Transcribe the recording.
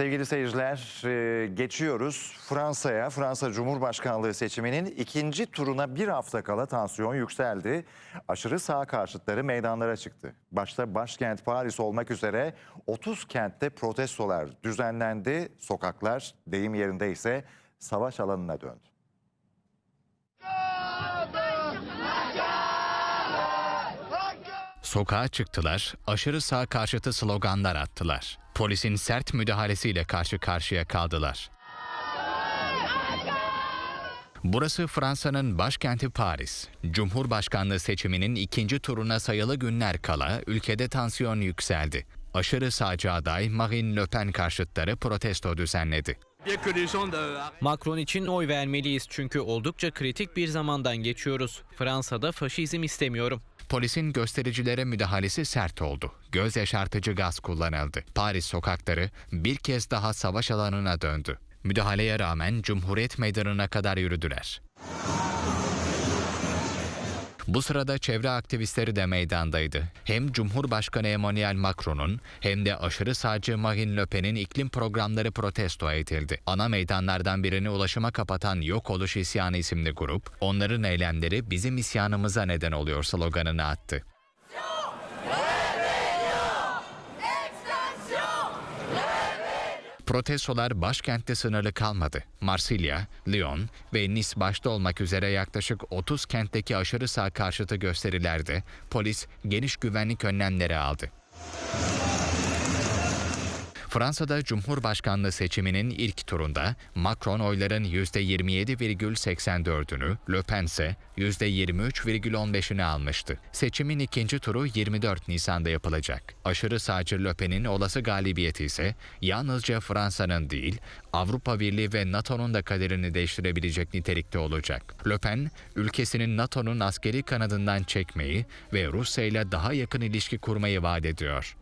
Sevgili seyirciler e, geçiyoruz Fransa'ya. Fransa Cumhurbaşkanlığı seçiminin ikinci turuna bir hafta kala tansiyon yükseldi. Aşırı sağ karşıtları meydanlara çıktı. Başta başkent Paris olmak üzere 30 kentte protestolar düzenlendi. Sokaklar deyim yerinde ise savaş alanına döndü. Sokağa çıktılar, aşırı sağ karşıtı sloganlar attılar. Polisin sert müdahalesiyle karşı karşıya kaldılar. Burası Fransa'nın başkenti Paris. Cumhurbaşkanlığı seçiminin ikinci turuna sayılı günler kala ülkede tansiyon yükseldi. Aşırı sağcı aday Marine Le Pen karşıtları protesto düzenledi. Macron için oy vermeliyiz çünkü oldukça kritik bir zamandan geçiyoruz. Fransa'da faşizm istemiyorum. Polisin göstericilere müdahalesi sert oldu. Göz yaşartıcı gaz kullanıldı. Paris sokakları bir kez daha savaş alanına döndü. Müdahaleye rağmen Cumhuriyet Meydanı'na kadar yürüdüler. Bu sırada çevre aktivistleri de meydandaydı. Hem Cumhurbaşkanı Emmanuel Macron'un hem de aşırı sağcı Marine Le Pen'in iklim programları protesto edildi. Ana meydanlardan birini ulaşıma kapatan Yok Oluş İsyanı isimli grup, onların eylemleri bizim isyanımıza neden oluyor sloganını attı. Protestolar başkentte sınırlı kalmadı. Marsilya, Lyon ve Nice başta olmak üzere yaklaşık 30 kentteki aşırı sağ karşıtı gösterilerde polis geniş güvenlik önlemleri aldı. Fransa'da Cumhurbaşkanlığı seçiminin ilk turunda Macron oyların %27,84'ünü, Le Pen ise %23,15'ini almıştı. Seçimin ikinci turu 24 Nisan'da yapılacak. Aşırı sağcı Le Pen'in olası galibiyeti ise yalnızca Fransa'nın değil, Avrupa Birliği ve NATO'nun da kaderini değiştirebilecek nitelikte olacak. Le Pen, ülkesinin NATO'nun askeri kanadından çekmeyi ve Rusya ile daha yakın ilişki kurmayı vaat ediyor.